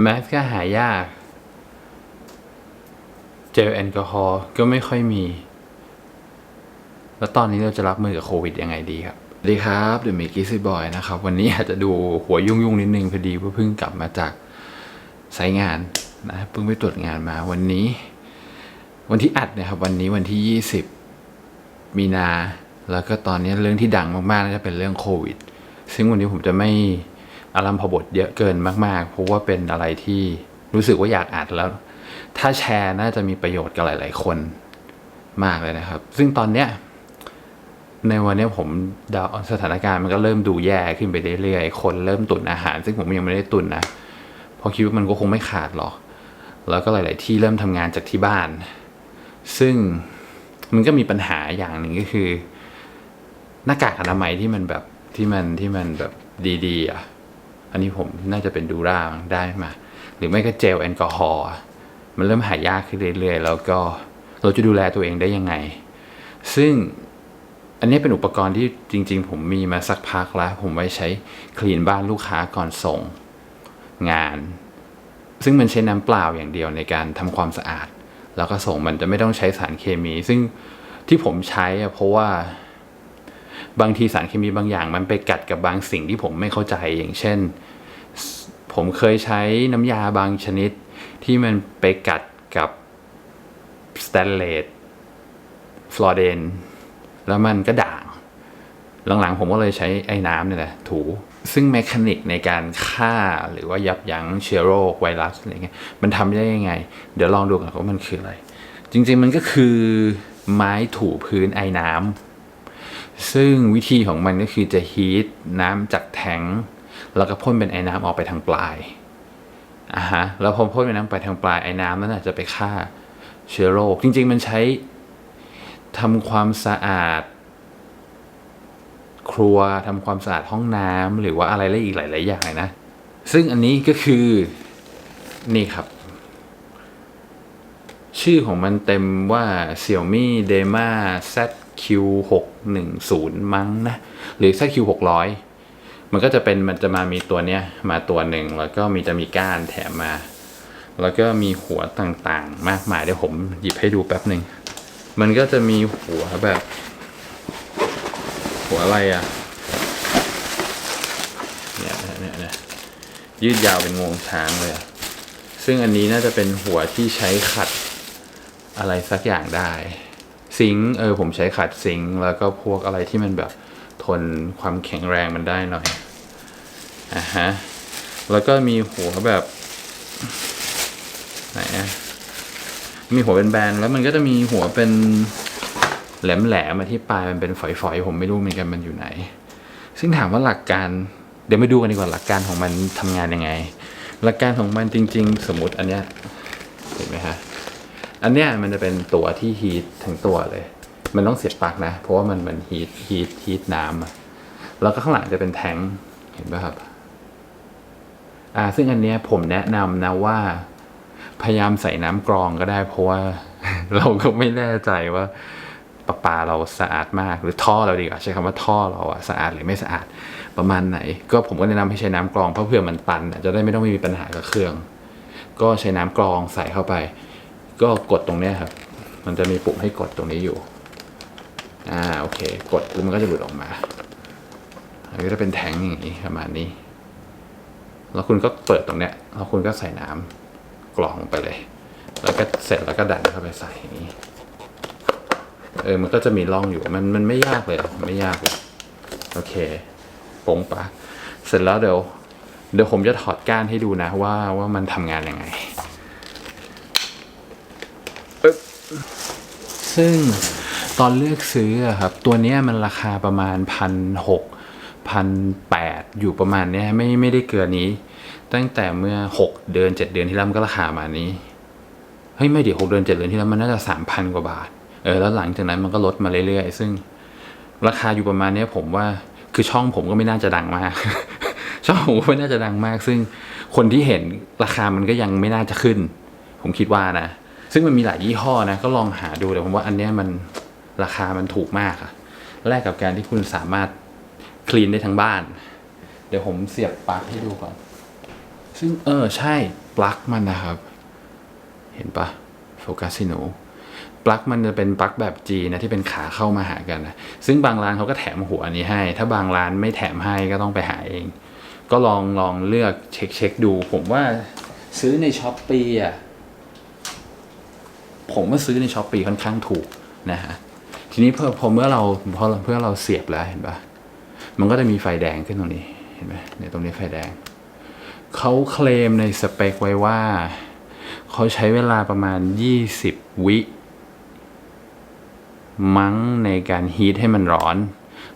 แมสก็หายาก เจลแอลกอฮอล์ก็ไม่ค่อยมี แล้วตอนนี้เราจะรับมือกับโควิดยังไงดีครับสวัสดีครับเดอะมิกกี้ซีบอยนะครับ วันนี้อาจจะดูหัวยุ่งยุ่งๆนิดนึงพอดีว่าเพิ่งกลับมาจากสายงานนะเพิ่งไปตรวจงานมาวันนี้ วันที่อัดเนะครับ วันนี้วันที่ 20 มีนา แล้วก็ตอนนี้เรื่องที่ดังมากๆน่าจะเป็นเรื่องโควิด ซึ่งวันนี้ผมจะไม่ อารัมพบทเยอะเกินมากๆ เพราะว่าเป็นอะไรที่รู้สึกว่าอยากอัดแล้ว ถ้าแชร์น่าจะมีประโยชน์กับหลาย ๆ คนมากเลยนะครับ ซึ่งตอนเนี้ยในวันเนี้ยผมดาสถานการณ์มันก็เริ่มดูแย่ขึ้นไปเรื่อยๆ คนเริ่มตุนอาหาร ซึ่งผมยังไม่ได้ตุนนะเพราะคิดว่ามันก็คงไม่ขาดหรอก แล้วก็หลาย ๆ ที่เริ่มทำงานจากที่บ้าน ซึ่งมันก็มีปัญหาอย่างหนึ่งก็คือ หน้ากากอนามัยที่มันแบบที่มันที่มันแบบดีๆอะ อันนี้ผมน่าจะเป็นดูร่าได้มา หรือไม่ก็เจลแอลกอฮอล์มันเริ่มหายากขึ้นเรื่อยๆ แล้วก็เราจะดูแลตัวเองได้ยังไง ซึ่งอันนี้เป็นอุปกรณ์ที่จริง ๆ ผมมีมาสักพักแล้ว ผมไว้ใช้คลีนบ้านลูกค้าก่อนส่งงาน ซึ่งมันใช้น้ำเปล่าอย่างเดียวในการทำความสะอาด แล้วก็ส่งมันจะไม่ต้องใช้สารเคมี ซึ่งที่ผมใช้อะเพราะว่า บางทีสารเคมีบางอย่าง มันไปกัดกับบางสิ่งที่ผมไม่เข้าใจอย่างเช่น ผมเคยใช้น้ำยาบางชนิด ที่มันไปกัดกับสแตนเลสฟลอเดนแล้วมันก็ด่าง หลังๆ ผมก็เลยใช้ไอ้น้ำนี่แหละ ถู ซึ่งแมคานิกในการฆ่าหรือว่ายับยั้งเชื้อโรคไวรัสอะไรเงี้ยมันทำได้ยังไง เดี๋ยวลองดูกันว่ามันคืออะไร จริงๆมันก็คือไม้ถูพื้นไอ้น้ำ ซึ่งวิธีของมันก็คือจะฮีทน้ำจากแทงค์แล้วก็พ่นเป็นไอ้น้ำออกไปทางปลายอะฮะแล้วพอพ่นเป็นน้ำไปทางปลายไอ้น้ำนั้นนะจะไปฆ่าเชื้อโรค จริง ๆ มันใช้ทำความสะอาด ครัวทำความสะอาดห้องน้ำหรือว่าอะไรและอีกหลาย ๆ อย่างนะ ซึ่งอันนี้ก็คือนี่ครับ ชื่อของมันเต็มว่า Xiaomi Dema Q610 มั้งนะ หรือ ZQ600 มันก็จะเป็นมันจะมามีตัวเนี้ยมาตัวหนึ่งแล้วก็มีจะมีก้านแถมมา แล้วก็มีหัวต่างๆ มากมายเดี๋ยวผมหยิบให้ดูแป๊บหนึ่งมันก็จะมีหัวแบบ หัวอะไรอะเนี่ยเนี่ยเนี่ยเนี่ยยืดยาวเป็นงวงช้างเลยอะซึ่งอันนี้น่าจะเป็นหัวที่ใช้ขัดอะไรสักอย่างได้ ซิงค์เออผมใช้ขัดซิงค์แล้วก็พวกอะไรที่มันแบบทนความแข็งแรงมันได้หน่อยอะฮะแล้วก็มีหัวแบบไหนมีหัวเป็นแบนแล้วมันก็จะมีหัวเป็นแหลมๆมาที่ปลายมันเป็นฝอยๆ ผมไม่รู้เหมือนกันมันอยู่ไหน ซึ่งถามว่าหลักการเดี๋ยวมาดูกันดีกว่าหลักการของมันทำงานยังไง หลักการของมันจริง ๆ สมมติอันเนี้ย อันเนี้ยมันจะเป็นตัวที่ฮีททั้งตัวเลย มันต้องเสียบปลั๊กนะ เพราะว่ามันเหมันฮีทฮีทฮีทน้ำอะแล้วก็ข้างหลังจะเป็นแทงค์เห็นป่ะครับ อ่า ซึ่งอันเนี้ยผมแนะนำนะว่า พยายามใส่น้ำกรองก็ได้ เพราะว่าเราก็ไม่แน่ใจว่าประปาเราสะอาดมากหรือท่อเราดีกว่าใช้คำว่าท่อเราอะสะอาดหรือไม่สะอาดประมาณไหน ก็ผมก็แนะนำให้ใช้น้ำกรองเพราะเผื่อมันตันจะได้ไม่ต้องมีปัญหากับเครื่อง ก็ใช้น้ำกรองใส่เข้าไป ก็กดตรงนี้ครับ มันจะมีปุ่มให้กดตรงนี้อยู่ อ่าโอเค กดแล้วมันก็จะหลุดออกมาอันนี้จะเป็นแทงอย่างนี้ประมาณนี้ แล้วคุณก็เปิดตรงเนี้ย แล้วคุณก็ใส่น้ำกรองลงไปเลย แล้วก็เสร็จแล้วก็ดันเข้าไปใส่อย่างนี้ เออ มันก็จะมีร่องอยู่ มันมันไม่ยากเลยไม่ยากเลย โอเคปงปะ เสร็จแล้วเดี๋ยว เดี๋ยวผมจะถอดก้านให้ดูนะว่าว่ามันทำงานยังไงปึ๊บ ซึ่งตอนเลือกซื้อครับ ตัวนี้มันราคาประมาณพันหกพันแปดอยู่ประมาณนี้ไม่ไม่ได้เกินนี้ ตั้งแต่เมื่อหกเดือนเจ็ดเดือนที่แล้วมันก็ราคาประมาณนี้เฮ้ยไม่เดี๋ยวหกเดือนเจ็ดเดือนที่แล้วมันน่าจะสามพันกว่าบาทเออแล้วหลังจากนั้นมันก็ลดมาเรื่อยๆ ซึ่งราคาอยู่ประมาณนี้ผมว่าคือช่องผมก็ไม่น่าจะดังมาก ช่องผมก็ไม่น่าจะดังมาก ซึ่งคนที่เห็นราคามันก็ยังไม่น่าจะขึ้น ผมคิดว่านะ ซึ่งมันมีหลายยี่ห้อนะ ก็ลองหาดูแต่ผมว่าอันเนี้ยมันราคามันถูกมากอะแลกกับการที่คุณสามารถคลีนได้ทั้งบ้าน เดี๋ยวผมเสียบปลั๊กให้ดูก่อน ซึ่งเออใช่ปลั๊กมันนะครับ เห็นปะโฟกัสสิหนูปลั๊กมันจะเป็นปลั๊กแบบจีนะที่เป็นขาเข้ามาหากันนะซึ่งบางร้านเขาก็แถมหัวนนี้ให้ ถ้าบางร้านไม่แถมให้ก็ต้องไปหาเอง ก็ลองลองเลือกเช็คเช็คดู ผมว่าซื้อในช้อปปีอะ ผมว่าซื้อในช้อปปีค่อนข้างถูกนะฮะทีนี้พอพอเมื่อเราพอเพื่อเราเสียบแล้วเห็นปะมันก็จะมีไฟแดงขึ้นตรงนี้เห็นไหมเนี่ยตรงนี้ไฟแดงเขาเคลมในสเปคไว้ว่าเขาใช้เวลาประมาณ 20 วิมั้งในการฮีทให้มันร้อน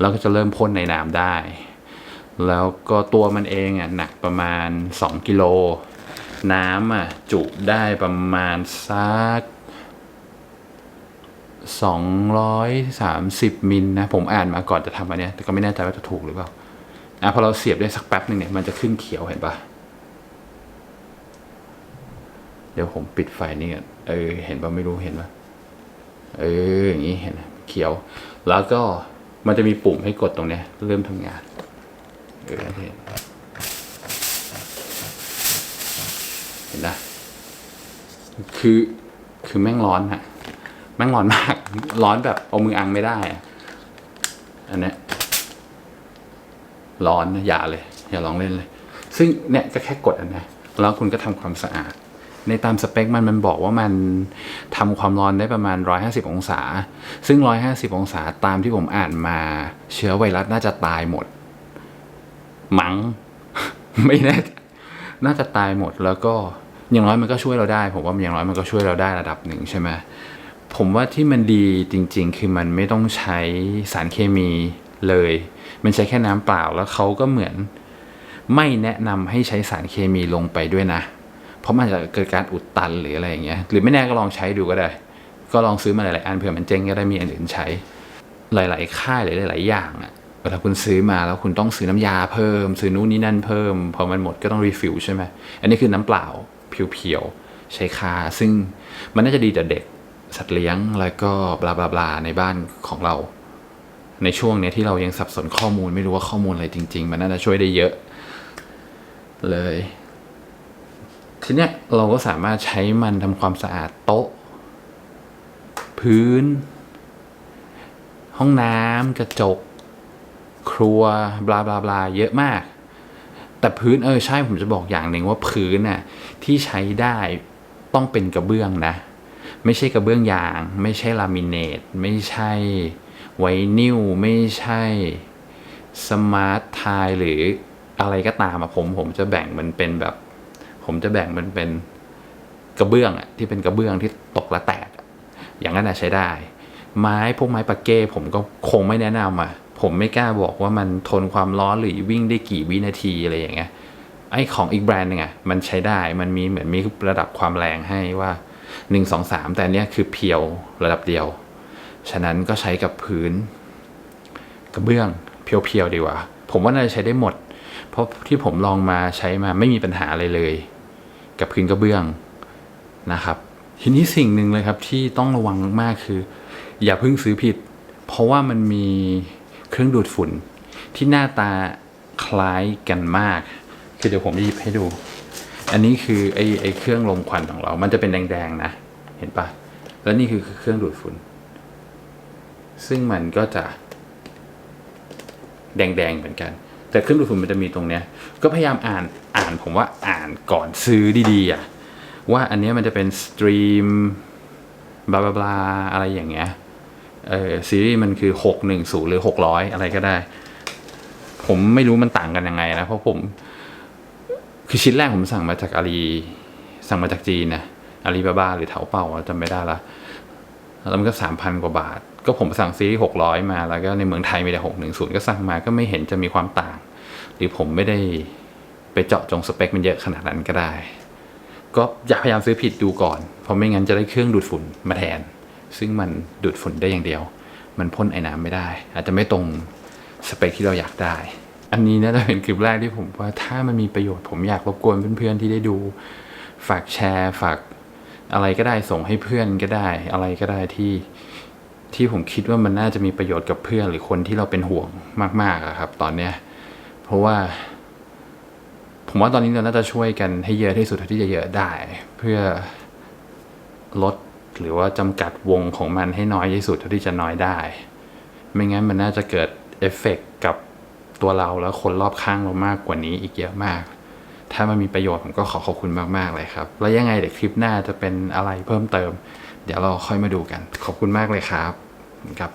แล้วก็จะเริ่มพ่นในน้ำได้ แล้วก็ตัวมันเองอะหนักประมาณ 2 กิโล น้ำอะจุได้ประมาณสัก 230 มิลนะ ผมอ่านมาก่อนจะทำอันเนี้ยแต่ก็ไม่แน่ใจว่าจะถูกหรือเปล่าอะพอเราเสียบได้สักแป๊บหนึ่งเนี่ย มันจะขึ้นเขียวเห็นปะเดี๋ยวผมปิดไฟนี่ก่อนเออ เห็นปะไม่รู้เห็นปะเออ อย่างนี้เห็นไหมเขียว แล้วก็มันจะมีปุ่มให้กดตรงเนี้ย เริ่มทำงานเออเห็นเห็นนะคือคือแม่งร้อนอะ แม่งร้อนมาก ร้อนแบบเอามืออังไม่ได้อะอันนี้ร้อนนะอย่าเลย อย่าลองเล่นเลย ซึ่งเนี่ยก็แค่กดอันนะแล้วคุณก็ทำความสะอาด ในตามสเปคมันมันบอกว่ามันทำความร้อนได้ประมาณ 150 องศา ซึ่ง 150 องศาตามที่ผมอ่านมา เชื้อไวรัสน่าจะตายหมด มัง้งไม่แน่น่าจะตายหมดแล้วก็อย่างน้อยมันก็ช่วยเราได้ ผมว่าอย่างน้อยมันก็ช่วยเราได้ระดับหนึ่งใช่ไหม ผมว่าที่มันดีจริง ๆ คือมันไม่ต้องใช้สารเคมีเลย มันใช้แค่น้ำเปล่าแล้วเขาก็เหมือนไม่แนะนำให้ใช้สารเคมีลงไปด้วยนะ เพราะมันจะเกิดการอุดตันหรืออะไรอย่างเงี้ย หรือไม่แน่ก็ลองใช้ดูก็ได้ ก็ลองซื้อมาหลายๆอันเผื่อมันเจ๊งก็ได้มีอันอื่นใช้ หลาย ๆ ค่ายหรือหลาย ๆ อย่างอะเวลาคุณซื้อมาแล้วคุณต้องซื้อน้ำยาเพิ่ม ซื้อนู่นนี่นั่นเพิ่ม พอมันหมดก็ต้องรีฟิลใช่ไหมอันนี้คือน้ำเปล่าเพียวๆใช้คา ซึ่งมันน่าจะดีต่อเด็ก สัตว์เลี้ยงแล้วก็บลาบลาบลาในบ้านของเรา ในช่วงเนี้ยที่เรายังสับสนข้อมูลไม่รู้ว่าข้อมูลอะไรจริง ๆ มันน่าจะช่วยได้เยอะ เลย ทีเนี้ยเราก็สามารถใช้มันทำความสะอาดโต๊ะ พื้น ห้องน้ำกระจก ครัวบลาบลาบลาเยอะมาก แต่พื้นเออใช่ผมจะบอกอย่างหนึ่งว่าพื้นน่ะที่ใช้ได้ต้องเป็นกระเบื้องนะ ไม่ใช่กระเบื้องยาง ไม่ใช่ลามิเนต ไม่ใช่ไวนิลไม่ใช่สมาร์ทไทหรืออะไรก็ตามอะผมผมจะแบ่งมันเป็นแบบ ผมจะแบ่งมันเป็นกระเบื้องอะที่เป็นกระเบื้องที่ตกและแตก อย่างนั้นอะใช้ได้ ไม้พวกไม้ปาเก้ผมก็คงไม่แนะนำอะผมไม่กล้าบอกว่ามันทนความร้อนหรือวิ่งได้กี่วินาทีอะไรอย่างเงี้ยไอ้ของอีกแบรนด์หนึงอะมันใช้ได้มันมีเหมือนมีระดับความแรงให้ว่า หนึ่งสองสามแต่เนี้ยคือเพียวระดับเดียว ฉะนั้นก็ใช้กับพื้น กระเบื้องเพียวๆดีกว่า ผมว่าน่าจะใช้ได้หมด เพราะที่ผมลองมาใช้มาไม่มีปัญหาอะไรเลย กับพื้นกระเบื้องนะครับ ทีนี้สิ่งหนึ่งเลยครับที่ต้องระวังมากๆคือ อย่าเพิ่งซื้อผิด เพราะว่ามันมีเครื่องดูดฝุ่นที่หน้าตาคล้ายกันมาก คือเดี๋ยวผมจะหยิบให้ดู อันนี้คือไอ้ไอ้เครื่องลมควันของเรา มันจะเป็นแดงๆนะ เห็นปะแล้วนี่คือเครื่องดูดฝุ่น ซึ่งมันก็จะแดงๆเหมือนกัน แต่เครื่องดูดฝุ่นมันจะมีตรงเนี้ย ก็พยายามอ่าน อ่านผมว่าอ่านก่อนซื้อดีๆอะ ว่าอันนี้มันจะเป็นสตรีมบลาบลาอะไรอย่างเงี้ย เออซีรีส์มันคือหกหนึ่งศูหรือหกร้อยอะไรก็ได้ ผมไม่รู้มันต่างกันยังไงนะ เพราะผม คือชิ้นแรกผมสั่งมาจากอาลีสั่งมาจากจีนนะอาลีบาบาหรือเถาเป่าจำไม่ได้ละแล้วมันก็สามพันกว่าบาท ก็ผมสั่งซีรีส์หกร้อยมาแล้วก็ในเมืองไทยมีแต่หกหนึ่งศูนย์ก็สั่งมาก็ไม่เห็นจะมีความต่าง หรือผมไม่ได้ไปเจาะจงสเปคมันเยอะขนาดนั้นก็ได้ ก็อย่าพยายามซื้อผิดดูก่อน เพราะไม่งั้นจะได้เครื่องดูดฝุ่นมาแทน ซึ่งมันดูดฝุ่นได้อย่างเดียว มันพ่นไอ้น้ำไม่ได้ อาจจะไม่ตรงสเปคที่เราอยากได้ อันนี้น่าจะเป็นคลิปแรกที่ผมว่าถ้ามันมีประโยชน์ผมอยากรบกวนเพื่อนๆที่ได้ดู ฝากแชร์ ฝากอะไรก็ได้ส่งให้เพื่อนก็ได้ อะไรก็ได้ที่ที่ผมคิดว่ามันน่าจะมีประโยชน์กับเพื่อน หรือคนที่เราเป็นห่วงมากๆอะครับ ตอนเนี้ย เพราะว่า ผมว่าตอนนี้เราน่าจะช่วยกันให้เยอะที่สุดเท่าที่จะเยอะได้ เพื่อลดหรือว่าจำกัดวงของมันให้น้อยที่สุดเท่าที่จะน้อยได้ ไม่งั้นมันน่าจะเกิดเอฟเฟกต์กับ ตัวเราแล้วคนรอบข้างเรามากกว่านี้อีกเยอะมาก ถ้ามันมีประโยชน์ผมก็ขอขอบคุณมากๆเลยครับ แล้วยังไงเดี๋ยวคลิปหน้าจะเป็นอะไรเพิ่มเติม เดี๋ยวเราค่อยมาดูกัน ขอบคุณมากเลยครับครับ